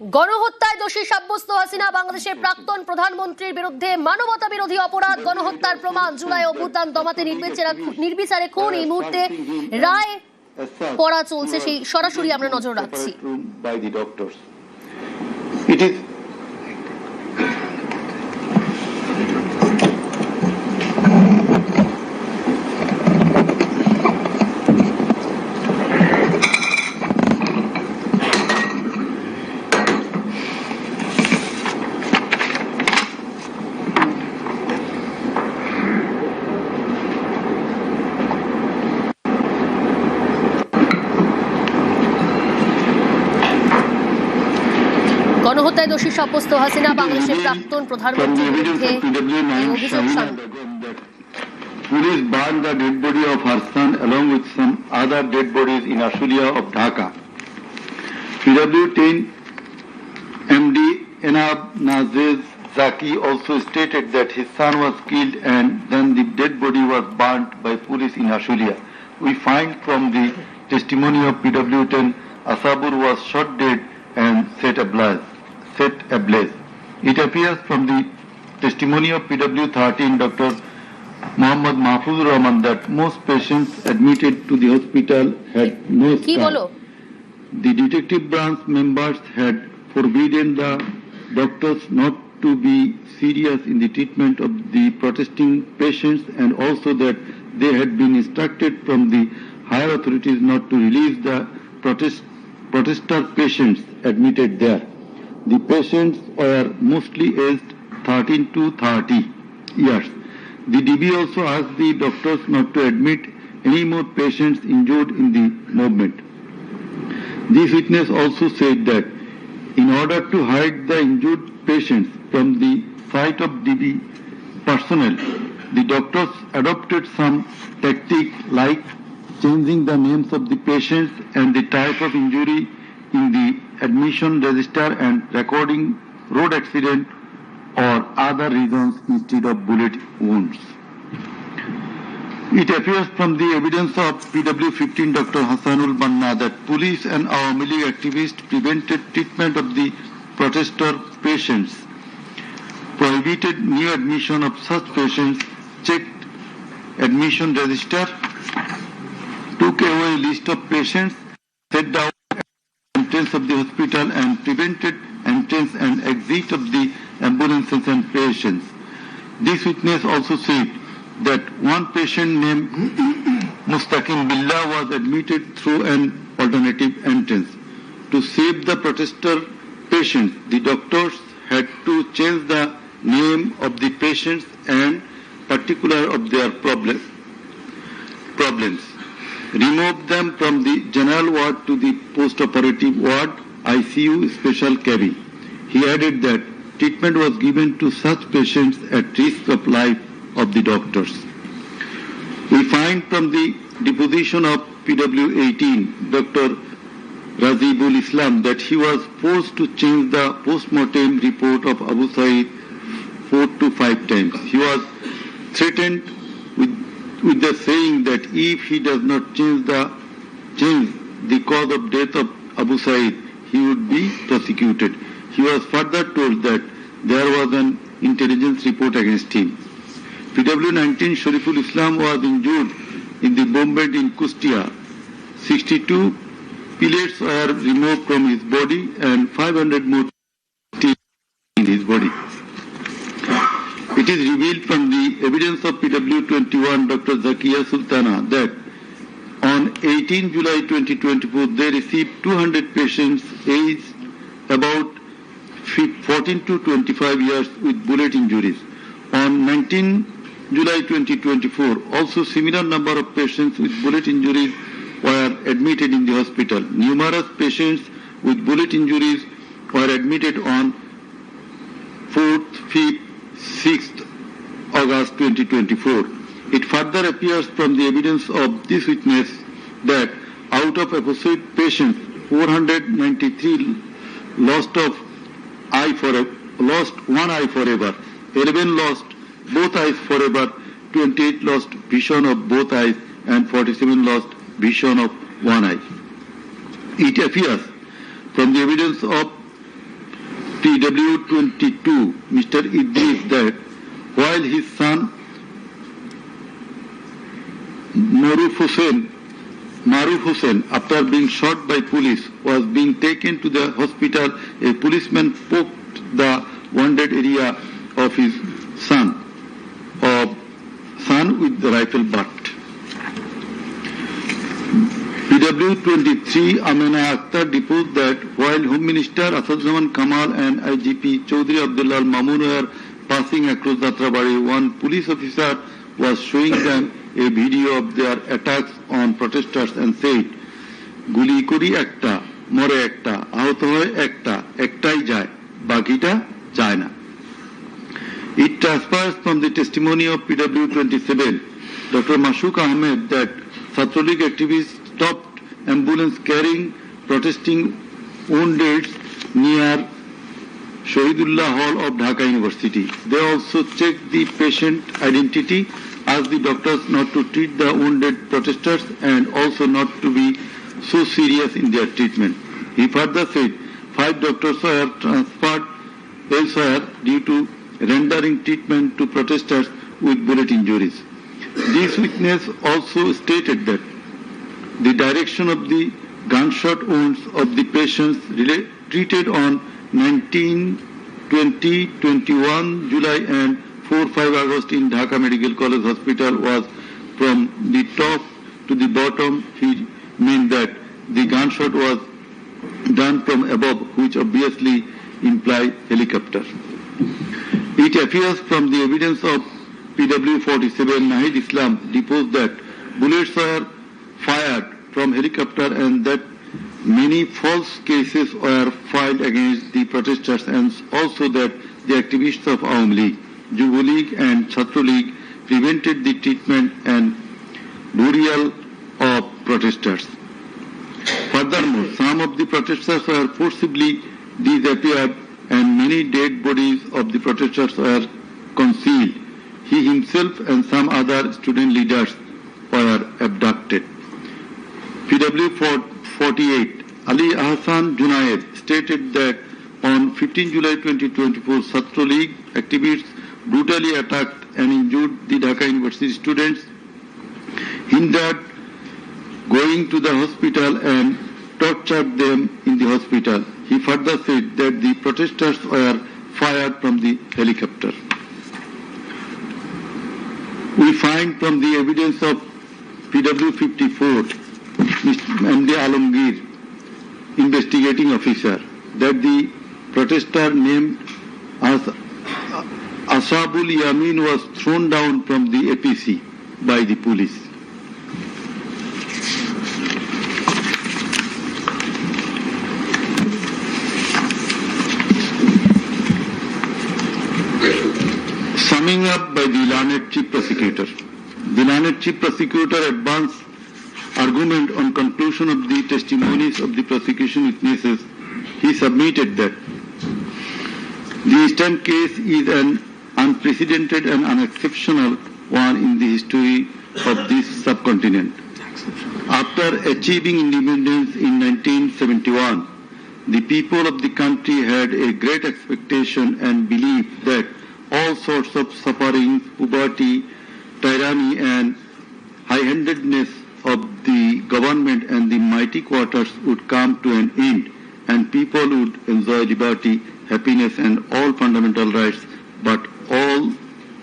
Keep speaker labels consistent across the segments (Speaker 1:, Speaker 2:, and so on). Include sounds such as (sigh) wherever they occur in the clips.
Speaker 1: গণহত্যায় দোষী সাব্যস্ত হাসিনা বাংলাদেশের প্রাক্তন প্রধানমন্ত্রীর বিরুদ্ধে মানবতা বিরোধী অপরাধ, গণহত্যার প্রমাণ, জুলাই অভ্যুত্থান দমাতে নির্বিচারে খুন। এই মুহূর্তে রায় পড়া চলছে, সেই সরাসরি আমরা নজর রাখছি। গণহত্যায় দোষী সাব্যস্ত হাসিনা বাংলাদেশের প্রাক্তন প্রধানমন্ত্রীর বিরুদ্ধে
Speaker 2: of PW
Speaker 1: এই
Speaker 2: 9
Speaker 1: অভিযোগ
Speaker 2: Shahina
Speaker 1: সামনে
Speaker 2: Begum that police burned the dead body of her son along with some other dead bodies in Ashulia of Dhaka. PW 10 MD Enab Nazez Zaki also stated that his son was killed and then the dead body was burnt by police in Ashulia. We find from the testimony of PW10 Asabur was shot dead and set ablaze. set ablaze. It appears from the testimony of PW30 Dr. Muhammad Mahfuz Rahman that most patients admitted to the hospital had no scar. The detective branch members had forbidden the doctors not to be serious in the treatment of the protesting patients and also that they had been instructed from the higher authorities not to release the protest, protester patients admitted there. The patients were mostly aged 13 to 30 years. The DB also asked the doctors not to admit any more patients injured in the movement. This witness also said that in order to hide the injured patients from the sight of DB personnel, the doctors adopted some tactic like changing the names of the patients and the type of injury in the admission register and recording road accident or other reasons instead of bullet wounds. It appears from the evidence of PW15 Dr. Hassanul Banna that police and Awami League activists prevented treatment of the protester patients, prohibited new admission of such patients, checked admission register, took away list of patients, set down entrance of the hospital and prevented entrance and exit of the ambulances and patients. This witness also said that one patient named (coughs) Mustaqim Billah was admitted through an alternative entrance. To save the protester patients, the doctors had to change the name of the patients and particular of their problem, problems. Remove them from the general ward to the post-operative ward, ICU special cabin. He added that treatment was given to such patients at risk of life of the doctors. We find from the deposition of PW18, Dr. Razibul Islam, that he was forced to change the post-mortem report of Abu Said four to five times. He was threatened with, with the saying that if he does not change the change the cause of death of Abu Said, he would be prosecuted. He was further told that there was an intelligence report against him. PW19 Shariful Islam was injured in the bombardment in Kustia. 62 pellets were removed from his body and 500 more in his body. It is revealed from the evidence of PW21 Dr. Zakia Sultana that on 18 July 2024 they received 200 patients aged about 14 to 25 years with bullet injuries. On 19 July 2024, also similar number of patients with bullet injuries were admitted in the hospital. Numerous patients with bullet injuries were admitted on 4th, 5th, 6th August 2024. It further appears from the evidence of this witness that out of episode patients, 493 lost of eye forever, lost one eye forever, 11 lost both eyes forever, 28 lost vision of both eyes, and 47 lost vision of one eye. It appears from the evidence of PW22, Mr. Idris, that while his son Maruf Hussain, Maruf Hussain, after being shot by police, was being taken to the hospital, a policeman poked the wounded area of his son, of son with the rifle butt. PW 23 Amina Akhtar deposed that while Home Minister Asaduzzaman Kamal and IGP Chaudhry Abdullah Mamun were passing across Datrabari, one police officer was showing them a video of their attacks on protesters and said, গুলি করি একটা মরে একটা আহত হয় একটা একটাই যায় বাকিটা যায় না It transpires from the testimony of PW 27, Dr. Mashuk Ahmed, that Satrolik activists stopped ambulance carrying protesting wounded near Shahidullah Hall of Dhaka University. They also checked the patient identity, asked the doctors not to treat the wounded protesters and also not to be so serious in their treatment. He further said five doctors were transferred elsewhere due to rendering treatment to protesters with bullet injuries. This witness also stated that the direction of the gunshot wounds of the patients treated on 19, 20, 21 July and 4, 5 August in Dhaka Medical College Hospital was from the top to the bottom. He meant that the gunshot was done from above, which obviously implies helicopter. It appears from the evidence of PW47 Nahid Islam deposed that bullets were fired from helicopter and that many false cases were filed against the protesters and also that the activists of Aum League, Jubo League and Chhatro League prevented the treatment and burial of protesters. Furthermore, some of the protesters were forcibly disappeared and many dead bodies of the protesters were concealed. He himself and some other student leaders were abducted. PW 48 Ali Ahsan Junaid stated that on 15 July 2024, Satro League activists brutally attacked and injured the Dhaka University students, hindered going to the hospital and tortured them in the hospital. He further said that the protesters were fired from the helicopter. We find from the evidence of PW 54, Mr. Mende Alamgir, investigating officer, that the protester named as Asabul Yamin was thrown down from the APC by the police. Summing up by the learned chief prosecutor. The learned chief prosecutor advanced argument on conclusion of the testimonies of the prosecution witnesses. He submitted that the Eastern case is an unprecedented and unexceptional one in the history of this subcontinent. After achieving independence in 1971, the people of the country had a great expectation and belief that all sorts of suffering, poverty, tyranny and high-handedness of the government and the mighty quarters would come to an end and people would enjoy liberty, happiness and all fundamental rights, but all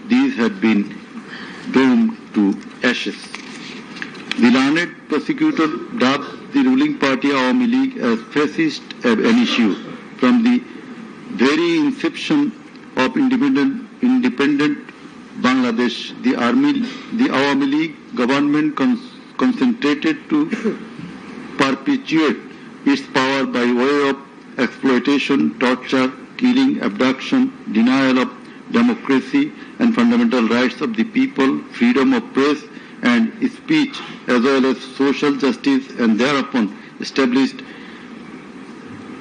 Speaker 2: these had been doomed to ashes. The learned prosecutor dubbed the ruling party Awami League as fascist ab issue from the very inception of independent, independent Bangladesh. The army, the Awami League government con- concentrated to (coughs) perpetuate its power by way of exploitation, torture, killing, abduction, denial of democracy and fundamental rights of the people, freedom of press and speech, as well as social justice, and thereupon established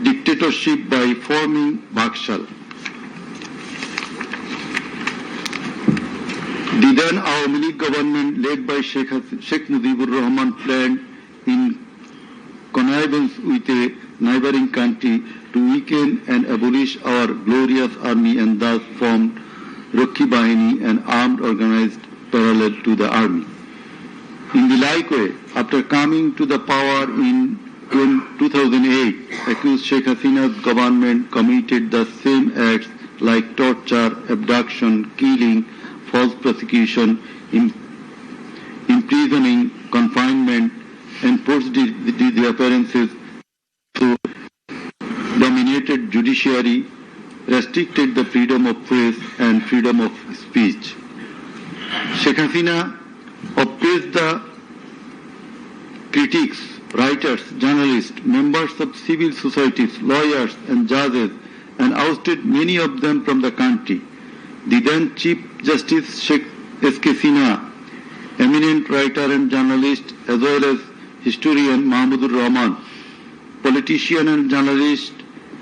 Speaker 2: dictatorship by forming Bakshal. The then Awami League government led by Sheikh, Sheikh Mujibur Rahman planned in connivance with a neighboring country to weaken and abolish our glorious army and thus formed Rakhi Bahini, an armed organized parallel to the army. In the like way, after coming to the power in 2008, accused Sheikh Hasina's government committed the same acts like torture, abduction, killing, false prosecution, imprisoning, confinement, and forced di- di- disappearances to dominated judiciary, restricted the freedom of press and freedom of speech. Sheikh Hasina oppressed the critics, writers, journalists, members of civil societies, lawyers, and judges, and ousted many of them from the country. The then Chief Justice Sheikh S.K. Sinha, eminent writer and journalist, as well as historian Mahmudur Rahman, politician and journalist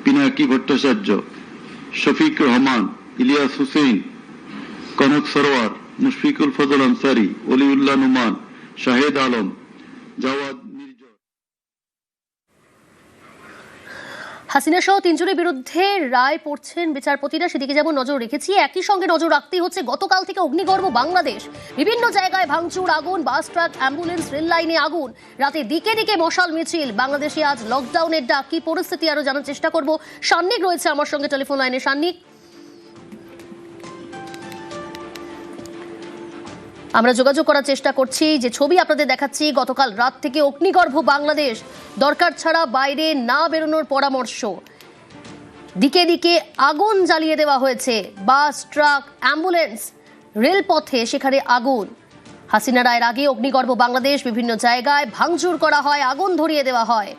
Speaker 2: Pinaki Bhattacharya, Shafiq Rahman, Ilyas Hussain, Konok Sarowar Mushfiqul Fazal Ansari Oliullah Numan Shahed Alam Jawad
Speaker 1: Hasina সহ তিনজনের বিরুদ্ধে রায় পড়ছেন বিচারপতিরা। সেদিকে যেমন নজর রেখেছি, একই সঙ্গে নজর রাখতেই হচ্ছে গতকাল থেকে অগ্নিগর্ভ বাংলাদেশ। বিভিন্ন জায়গায় ভাঙচুর, আগুন, বাস ট্রাক, অ্যাম্বুলেন্স, রেল লাইনে আগুন। রাতে দিকে দিকে মশাল, মিছিল। বাংলাদেশে আজ লকডাউনের ডাক। কি পরিস্থিতি আরও জানার চেষ্টা করব? সান্নিক রয়েছে আমার সঙ্গে, টেলিফোন লাইনে সান্নিক। আমরা যোগাযোগ করার চেষ্টা করছি। যে ছবি আপনাদের দেখাচ্ছি, গতকাল রাত থেকে অগ্নিগর্ভ বাংলাদেশ। দরকার ছাড়া বাইরে না বেরোনোর পরামর্শ। দিকে দিকে আগুন জ্বালিয়ে দেওয়া হয়েছে। বাস, ট্রাক, অ্যাম্বুলেন্স, রেলপথে সেখানে আগুন। হাসিনা রায়ের আগে অগ্নিগর্ভ বাংলাদেশ বিভিন্ন জায়গায় ভাঙচুর করা হয়, আগুন ধরিয়ে দেওয়া হয়।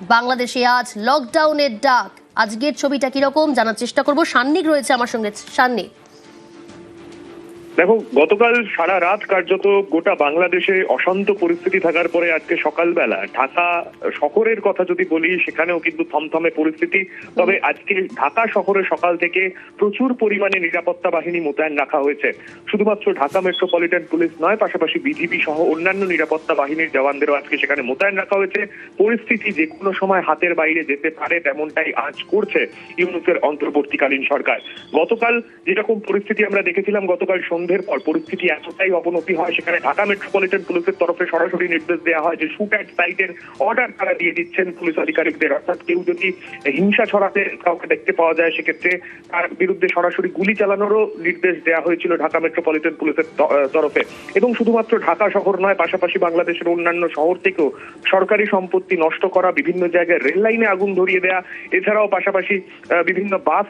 Speaker 1: বাংলাদেশে আজ লকডাউনের ডাক। আজকের ছবিটা কীরকম জানার চেষ্টা করব। সান্নিক রয়েছে আমার সঙ্গে। সান্নিক।
Speaker 3: দেখো, গতকাল সারা রাত কার্যত গোটা বাংলাদেশে অশান্ত পরিস্থিতি থাকার পরে আজকে সকালবেলা ঢাকা শহরের কথা যদি বলি, সেখানেও কিন্তু থমথমে পরিস্থিতি। তবে আজকে ঢাকা শহরে সকাল থেকে প্রচুর পরিমাণে নিরাপত্তা বাহিনী মোতায়েন রাখা হয়েছে। শুধুমাত্র ঢাকা মেট্রোপলিটন পুলিশ নয়, পাশাপাশি বিজিবি সহ অন্যান্য নিরাপত্তা বাহিনীর জওয়ানদেরও আজকে সেখানে মোতায়েন রাখা হয়েছে। পরিস্থিতি যে কোনো সময় হাতের বাইরে যেতে পারে, তেমনটাই আজ করছে ইউনুসের অন্তর্বর্তীকালীন সরকার। গতকাল যেরকম পরিস্থিতি আমরা দেখেছিলাম, গতকাল সন্ধ্যের পর পরিস্থিতি এতটাই অবনতি হয়, সেখানে ঢাকা মেট্রোপলিটন পুলিশের তরফে সরাসরি নির্দেশ দেওয়া হয় যে শুট অ্যাট সাইটের অর্ডার তারা দিয়ে দিচ্ছেন পুলিশ আধিকারিকদের। অর্থাৎ কেউ যদি হিংসা ছড়াতে কাউকে দেখতে পাওয়া যায়, সেক্ষেত্রে তার বিরুদ্ধে সরাসরি গুলি চালানোরও নির্দেশ দেওয়া হয়েছিল ঢাকা মেট্রোপলিটন পুলিশের তরফে। এবং শুধুমাত্র ঢাকা শহর নয়, পাশাপাশি বাংলাদেশের অন্যান্য শহর থেকেও সরকারি সম্পত্তি নষ্ট করা, বিভিন্ন জায়গায় রেল লাইনে আগুন ধরিয়ে দেওয়া এছাড়াও পাশাপাশি বিভিন্ন বাস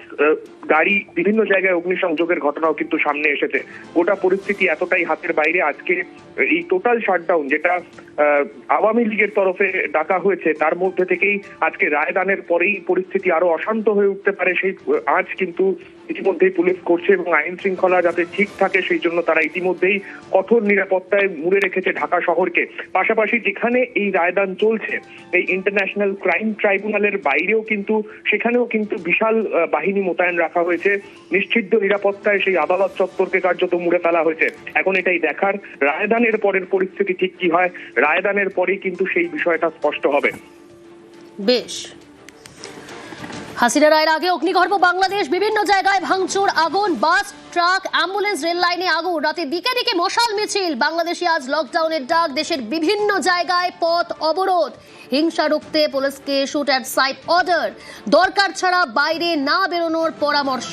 Speaker 3: গাড়ি, বিভিন্ন জায়গায় অগ্নিসংযোগের ঘটনাও কিন্তু সামনে এসেছে। গোটা পরিস্থিতি এতটাই হাতের বাইরে। আজকে এই টোটাল শাটডাউন যেটা আওয়ামী লীগের তরফে ডাকা হয়েছে, তার মধ্যে থেকেই আজকে রায়দানের পরেই পরিস্থিতি আরও অশান্ত হয়ে উঠতে পারে। সেই আজ কিন্তু ইতিমধ্যেই পুলিশ করছে এবং আইন শৃঙ্খলা যাতে ঠিক থাকে, সেই জন্য তারা ইতিমধ্যেই কঠোর নিরাপত্তায় মুড়ে রেখেছে ঢাকা শহরকে। পাশাপাশি যেখানে এই রায়দান চলছে, এই ইন্টারন্যাশনাল ক্রাইম ট্রাইব্যুনালের বাইরেও কিন্তু, সেখানেও কিন্তু বিশাল বাহিনী মোতায়েন রাখা হয়েছে। নিশ্চিদ্ধ নিরাপত্তায় সেই আদালত চত্বরকে কার্যত মুড়ে ফেলা হয়েছে। এখন এটাই দেখার, রায়দানের পরের পরিস্থিতি ঠিক কি হয়, রায়দানের পরেই কিন্তু সেই বিষয়টা স্পষ্ট হবে।
Speaker 1: বেশ। হাসিনা রায়ের আগে অগ্নিগর্ভ বাংলাদেশ, বিভিন্ন জায়গায় ভাঙচুর, আগুন, বাস, ট্রাক, অ্যাম্বুলেন্স, রেল লাইনে আগুন। রাতে দিকে দিকে মশাল মিছিল। বাংলাদেশে আজ লকডাউনের ডাক, দেশের বিভিন্ন জায়গায় পথ অবরোধ। হিংসা রুখতে পুলিশকে শুট অ্যাট সাইট অর্ডার দরকার ছাড়া বাইরে না বেরোনোর পরামর্শ।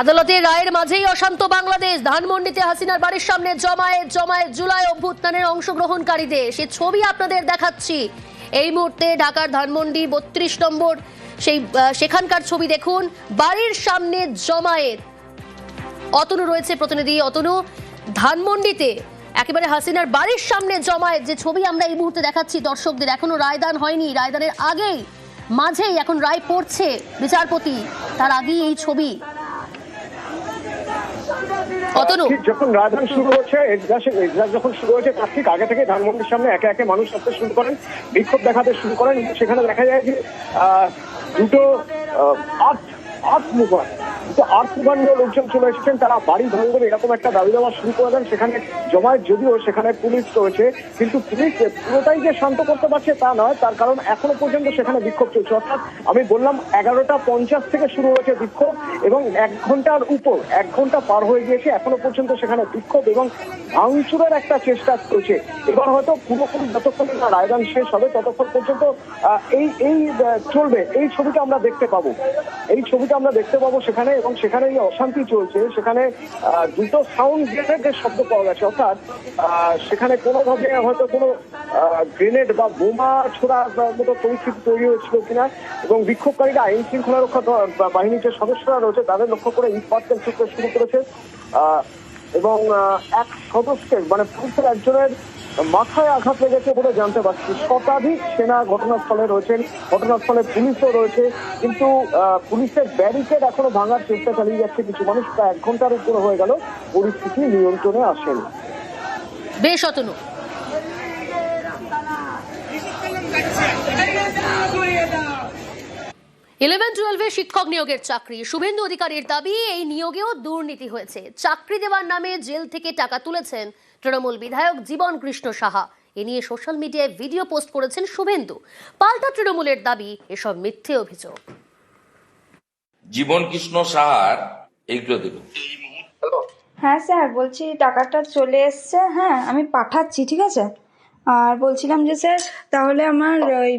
Speaker 1: আদালতের রায়ের মাঝেই অশান্ত বাংলাদেশ। ধানমন্ডিতে হাসিনার বাড়ির সামনে জমায়েত জমায়েত জুলাই অভ্যুত্থানের অংশগ্রহণকারীদের। সে ছবি আপনাদের দেখাচ্ছি। এই মুহূর্তে ঢাকার ধানমন্ডি বত্রিশ নম্বর, সেই সেখানকার ছবি দেখুন। বাড়ির সামনে জমায়েত। অতনু রয়েছে প্রতিনিধি, অতনু। ধানমন্ডিতে একেবারে হাসিনার বাড়ির সামনে জমায়েত। যে ছবি আমরা এই মুহূর্তে দেখাচ্ছি, দর্শকদের এখনও রায়দান হয়নি। রায়দানের আগেই, মাঝেই এখন রায় পড়ছে বিচারপতি। তার আগেই এই ছবি অতনু।
Speaker 4: যখন রাজধান শুরু হচ্ছে এজলাস যখন শুরু হয়েছে, তার ঠিক আগে থেকে ধানমন্ডির সামনে একে একে মানুষ আসতে শুরু করেন, বিক্ষোভ দেখাতে শুরু করেন সেখানে দেখা যায় যে দুটো আর্থ আর্থ মুভার দুটো আর্থ মুভার লোকজন চলে এসেছেন, তারা বাড়ি ভাঙবেন এরকম একটা দাবি দেওয়া শুরু করে দেন। সেখানে জমায়েত যদিও সেখানে পুলিশ রয়েছে, কিন্তু পুলিশ পুরোটাই যে শান্ত করতে পারছে তা নয়। তার কারণ এখনও পর্যন্ত সেখানে বিক্ষোভ চলছে। অর্থাৎ আমি বললাম, এগারোটা পঞ্চাশ থেকে শুরু হয়েছে বিক্ষোভ এবং এক ঘণ্টার উপর, এক ঘণ্টা পার হয়ে গিয়েছে এখনও পর্যন্ত সেখানে বিক্ষোভ এবং ভাঙচুরের একটা চেষ্টা চলছে। এবার হয়তো পুরোপুরি যতক্ষণ না রায়দান শেষ হবে, ততক্ষণ পর্যন্ত এই এই চলবে। এই ছবিটা আমরা দেখতে পাবো। এই ছবিটা আমরা দেখতে পাবো সেখানে এবং সেখানে এই অশান্তি চলছে। সেখানে দুটো সাউন্ড গ্রেনেডের শব্দ পাওয়া গেছে। অর্থাৎ সেখানে কোনোভাবে হয়তো কোনো গ্রেনেড বা বোমা ছোড়ার মতো পরিস্থিতি তৈরি হয়েছিল কিনা এবং বিক্ষোভকারীরা আইন শৃঙ্খলা রক্ষা বাহিনীর যে সদস্যরা রয়েছে, তাদের লক্ষ্য করে ইট ছুটতে শুরু করেছে। এবং এক সদস্যের মানে পুলিশের একজনের মাথায় আঘাত লেগেছে বলে জানতে পারছি। শতাধিক সেনা ঘটনাস্থলে রয়েছেন, ঘটনাস্থলে পুলিশও রয়েছে, কিন্তু পুলিশের ব্যারিকেড এখনও ভাঙার চেষ্টা চালিয়ে যাচ্ছে কিছু মানুষ। প্রায় এক ঘণ্টার উপরে হয়ে গেল পরিস্থিতি নিয়ন্ত্রণে আসেনি।
Speaker 1: বেশ, অতনু। ইলেভেন টুয়েলভে শিক্ষক নিয়োগের চাকরি। শুভেন্দু অধিকারীর দাবি, এই নিয়োগেও দুর্নীতি হয়েছে। চাকরি দেওয়ার নামে জেল থেকে টাকা তুলেছেন তৃণমূল বিধায়ক জীবন কৃষ্ণ সাহা। এ নিয়ে সোশ্যাল মিডিয়ায় ভিডিও পোস্ট করেছেন শুভেন্দু। পাল্টা তৃণমূলের দাবি এসব মিথ্যে অভিযোগ।
Speaker 5: জীবন কৃষ্ণ সাহার এইগুলো দেখুন
Speaker 6: হ্যাঁ স্যার বলছি টাকাটা চলে এসছে হ্যাঁ আমি পাঠাচ্ছি ঠিক আছে? আর বলছিলাম যে স্যার তাহলে আমার ওই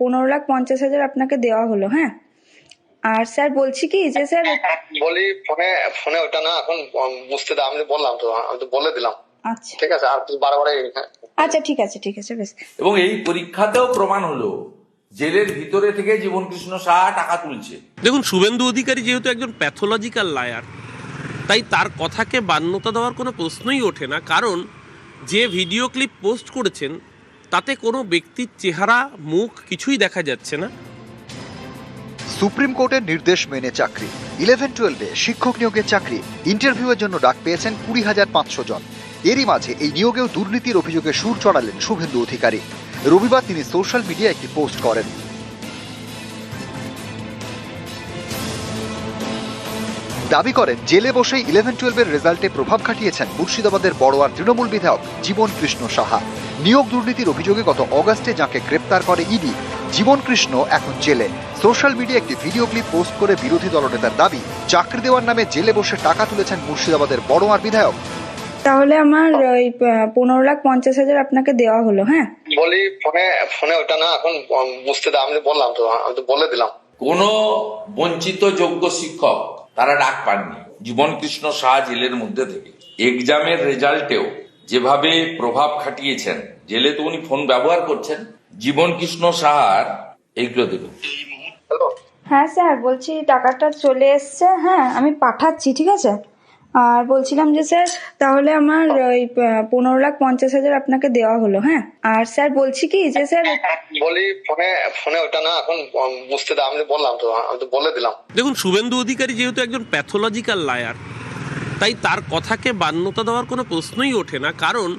Speaker 6: পনেরো লাখ পঞ্চাশ হাজার আপনাকে দেওয়া হলো হ্যাঁ? আর স্যার বলছি কি যে স্যার
Speaker 7: বলি ফোনে ফোনে ওটা না এখন বুঝতে দাও আমি বললাম তো আমি তো বলে দিলাম।
Speaker 6: আচ্ছা।
Speaker 7: ঠিক আছে আর তুই বারে বারে হ্যাঁ।
Speaker 6: আচ্ছা ঠিক আছে ঠিক আছে বেশ।
Speaker 5: এবং এই পরীক্ষাতেও প্রমাণ হলো জেলের ভিতরে থেকে জীবন কৃষ্ণ সাহা টাকা তুলছে।
Speaker 8: দেখুন শুভেন্দু অধিকারী যেহেতু একজন প্যাথোলজিক্যাল লায়ার তাই তার কথাকে মান্যতা দেওয়ার কোনো প্রশ্নই ওঠে না। কারণ যে ভিডিও ক্লিপ পোস্ট করেছেন তাতে কোনো ব্যক্তির চেহারা মুখ কিছুই দেখা যাচ্ছে না।
Speaker 9: সুপ্রিম কোর্টের নির্দেশ মেনে চাকরি। ইলেভেন টুয়েলভে শিক্ষক নিয়োগের চাকরি। ইন্টারভিউয়ের জন্য ডাক পেয়েছেন কুড়ি হাজার পাঁচশো জন। এরই মাঝে এই নিয়োগেও দুর্নীতির অভিযোগে সুর চড়ালেন শুভেন্দু অধিকারী। রবিবার তিনি সোশ্যাল মিডিয়ায় একটি পোস্ট করেন। দাবি করেন, জেলে বসেই ইলেভেন টুয়েলভের রেজাল্টে প্রভাব খাটিয়েছেন মুর্শিদাবাদের বড়োয়ার তৃণমূল বিধায়ক জীবন কৃষ্ণ সাহা। নিয়োগ দুর্নীতির অভিযোগে গত অগাস্টে যাকে গ্রেপ্তার করে ইডি, জীবন কৃষ্ণ এখন জেলে। সোশ্যাল মিডিয়া একটি ভিডিও ক্লিপ পোস্ট করে বিরোধী দলনেতার দাবি, চাকরি দেওয়ার নামে জেলে বসে টাকা তুলেছেন মুর্শিদাবাদের বড়োয়ার বিধায়ক
Speaker 6: তাহলে আমার ওই পনেরো লাখ পঞ্চাশ হাজার আপনাকে দেওয়া হলো হ্যাঁ?
Speaker 7: বলি ফোনে ফোনে ওটা না এখন বুঝতে দাও আমি বললাম তো আমি তো বলে দিলাম।
Speaker 5: কোন বঞ্চিত যোগ্য শিক্ষক তারা ডাক পাননি। জীবন কৃষ্ণ সাহা জেলের মধ্যে থেকে। এক্সামের রেজাল্টেও যেভাবে প্রভাব খাটিয়েছেন জেলে তো উনি ফোন ব্যবহার করছেন জীবন কৃষ্ণ সাহার এইগুলো দেখুন
Speaker 6: হ্যাঁ স্যার বলছি টাকাটা চলে এসছে হ্যাঁ আমি পাঠাচ্ছি ঠিক আছে? আর বলছিলাম যে স্যার তাহলে আমার ওই পনেরো লাখ পঞ্চাশ হাজার আপনাকে দেওয়া হলো হ্যাঁ? আর স্যার বলছি কি যে স্যার
Speaker 7: বলি ফোনে ফোনে ওটা না এখন বুঝতে দাও আমি বললাম তো আমি তো বলে দিলাম।
Speaker 8: দেখুন শুভেন্দু অধিকারী যেহেতু একজন প্যাথোলজিক্যাল লায়ার তাই তার কথাকে মান্যতা দেওয়ার কোনো প্রশ্নই ওঠে না কারণ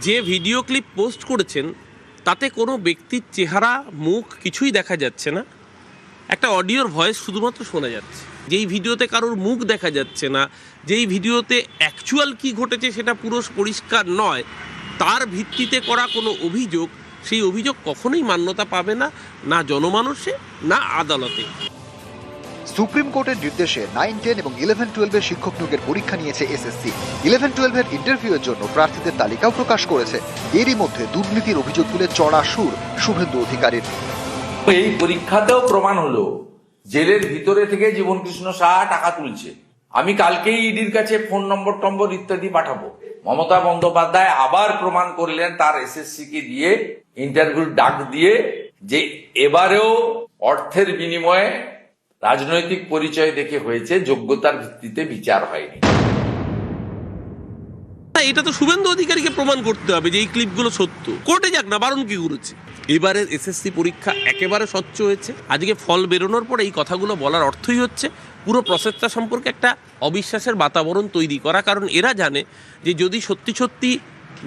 Speaker 8: যে ভিডিও ক্লিপ পোস্ট করেছেন তাতে কোনো ব্যক্তির চেহারা মুখ কিছুই দেখা যাচ্ছে না। একটা অডিওর ভয়েস শুধুমাত্র শোনা যাচ্ছে। যেই ভিডিওতে কারোর মুখ দেখা যাচ্ছে না যেই ভিডিওতে অ্যাকচুয়াল কি ঘটেছে সেটা পুরো পরিষ্কার নয় তার ভিত্তিতে করা কোনো অভিযোগ সেই অভিযোগ কখনোই মান্যতা পাবে না না জনমানুষে না আদালতে।
Speaker 9: সুপ্রিম কোর্টের নির্দেশে নাইন টেন এবং ইলেভেন টুয়েলভের শিক্ষক নিয়োগের পরীক্ষা নিয়েছে এসএসসি ইলেভেন টুয়েলভের ইন্টারভিউয়ের জন্য প্রার্থীদের তালিকাও প্রকাশ করেছে। এরই মধ্যে দুর্নীতির অভিযোগ তুলে চড়া সুর শুভেন্দু অধিকারীর।
Speaker 5: এই পরীক্ষাতেও প্রমাণ হলো জেলের ভিতরে থেকে জীবন কৃষ্ণ সাহা টাকা তুলছে। আমি কালকেই ইডির কাছে ফোন নম্বর টম্বর ইত্যাদি পাঠাবো। মমতা বন্দ্যোপাধ্যায় আবার প্রমাণ করলেন তার এসএসসি কে দিয়ে ইন্টারভিউ ডাক দিয়ে যে এবারেও অর্থের বিনিময়ে রাজনৈতিক পরিচয় দেখে হয়েছে, যোগ্যতার ভিত্তিতে বিচার হয়নি।
Speaker 8: এটা তো শুভেন্দু অধিকারীকে প্রমাণ করতে হবে যে এই ক্লিপগুলো সত্য। কোর্টে যাক না, বারণ কি করেছে? এবারে এসএসসি পরীক্ষা একেবারে স্বচ্ছ হয়েছে। আজকে ফল বেরোনোর পরে এই কথাগুলো বলার অর্থই হচ্ছে পুরো প্রসেসটা সম্পর্কে একটা অবিশ্বাসের বাতাবরণ তৈরি করা। কারণ এরা জানে যে যদি সত্যি সত্যি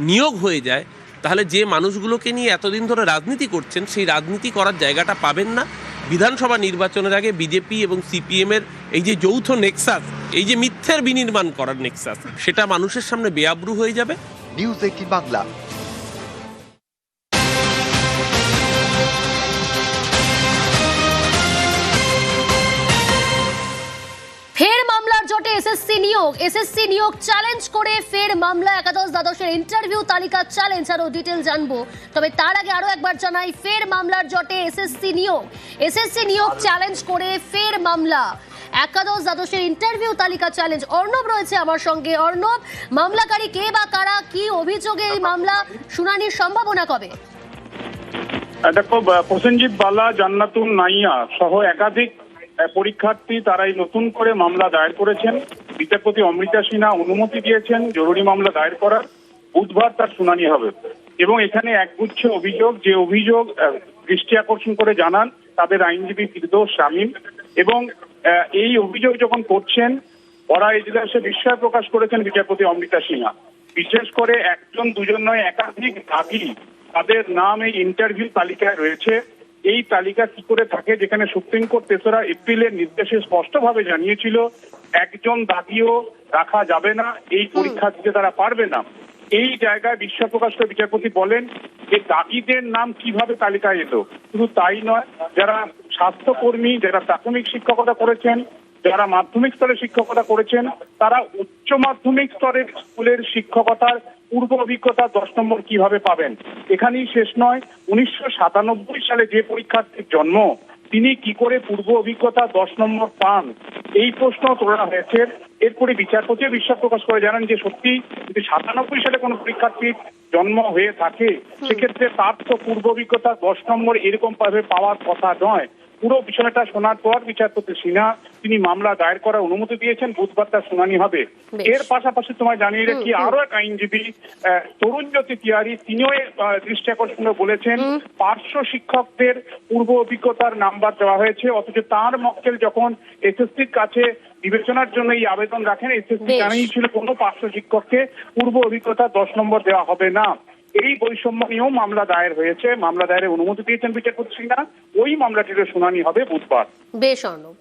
Speaker 8: নিয়োগ হয়ে যায়, তাহলে যে মানুষগুলোকে নিয়ে এতদিন ধরে রাজনীতি করছেন, সেই রাজনীতি করার জায়গাটা পাবেন না। বিধানসভা নির্বাচনের আগে বিজেপি এবং সিপিএমের এই যে যৌথ নেক্সাস, এই যে মিথ্যের বিনির্মাণ করার নেক্সাস, সেটা মানুষের সামনে বেআব্রু হয়ে যাবে।
Speaker 9: News eighteen Bangla.
Speaker 1: ফের মামলার জটে এসএসসি নিয়োগ। এসএসসি নিয়োগ চ্যালেঞ্জ করে ফের মামলা। একাদশ দ্বাদশের ইন্টারভিউ তালিকা চ্যালেঞ্জ আরও ডিটেল জানব। তবে তার আগে আরও একবার জানাই, ফের মামলার জটে এসএসসি নিয়োগ। এসএসসি নিয়োগ চ্যালেঞ্জ করে ফের মামলা। একাদশ দ্বাদশের ইন্টারভিউ তালিকা চ্যালেঞ্জ অর্ণব রয়েছে আমার সঙ্গে। অর্ণব, মামলাকারী কে বা কারা? কি অভিযোগে এই মামলা? শুনানির সম্ভাবনা কবে?
Speaker 10: দেখো প্রসেনজিৎ বালা, জান্নাতুন নাইয়া সহ একাধিক পরীক্ষার্থী তারাই নতুন করে মামলা দায়ের করেছেন। বিচারপতি অমৃতা সিনহা অনুমতি দিয়েছেন, জরুরি মামলা দায়ের করার। বুধবার তার শুনানি হবে। এবং এখানে একগুচ্ছ অভিযোগ, যে অভিযোগ দৃষ্টি আকর্ষণ করে জানান তাদের আইনজীবী ফিরদৌস শামীম। এবং এই অভিযোগ যখন করছেন ওরা এজলাসে বিস্ময় প্রকাশ করেছেন বিচারপতি অমৃতা সিনহা। বিশেষ করে একজন, দুজন নয়, একাধিক দাবি তাদের নাম এই ইন্টারভিউ তালিকায় রয়েছে। এই তালিকা কি করে থাকে? যেখানে সুপ্রিম কোর্ট তেসরা এপ্রিলের নির্দেশে স্পষ্টভাবে জানিয়েছিল একজন দাবিও রাখা যাবে না এই পরীক্ষা দিতে তারা পারবে না। এই জায়গায় বিস্ময় প্রকাশ করে বিচারপতি বলেন যে দাবিদের নাম কীভাবে তালিকায় এলো। শুধু তাই নয় যারা স্বাস্থ্যকর্মী যারা প্রাথমিক শিক্ষকতা করেছেন যারা মাধ্যমিক স্তরে শিক্ষকতা করেছেন, তারা উচ্চ মাধ্যমিক স্তরের স্কুলের শিক্ষকতার পূর্ব অভিজ্ঞতা দশ নম্বর কীভাবে পাবেন? এখানেই শেষ নয়। উনিশশো সালে যে পরীক্ষার্থীর জন্ম, তিনি কি করে পূর্ব অভিজ্ঞতা দশ নম্বর পান? এই প্রশ্ন তোলা হয়েছে। এরপরে বিচারপতি বিশ্বাস প্রকাশ করে জানান যে, সত্যি যদি সাতানব্বই সালে কোনো পরীক্ষার্থীর জন্ম হয়ে থাকে, সেক্ষেত্রে তার তো পূর্ব অভিজ্ঞতা দশ নম্বর এরকম ভাবে পাওয়ার কথা নয়। পুরো বিষয়টা শোনার পর বিচারপতি সিনহা তিনি মামলা দায়ের করার অনুমতি দিয়েছেন বুধবার তার শুনানি হবে। এর পাশাপাশি তোমায় জানিয়ে রাখি আরও এক আইনজীবী তরুণ জ্যোতি তিয়ারি তিনিও দৃষ্টি আকর্ষণ বলেছেন পার্শ্ব শিক্ষকদের পূর্ব অভিজ্ঞতার নাম্বার দেওয়া হয়েছে অথচ তার মক্কেল যখন এসএসসির কাছে বিবেচনার জন্য এই আবেদন রাখেন এসএসসি। জানিয়েছিল কোনো পার্শ্ব শিক্ষককে পূর্ব অভিজ্ঞতা দশ নম্বর দেওয়া হবে না। এই বৈষম্য নিয়েও মামলা দায়ের হয়েছে। মামলা দায়েরের অনুমতি দিয়েছেন বিচারপতি সিনহা। ওই মামলাটিরও শুনানি হবে বুধবার।
Speaker 1: বেশ, অর্ণব।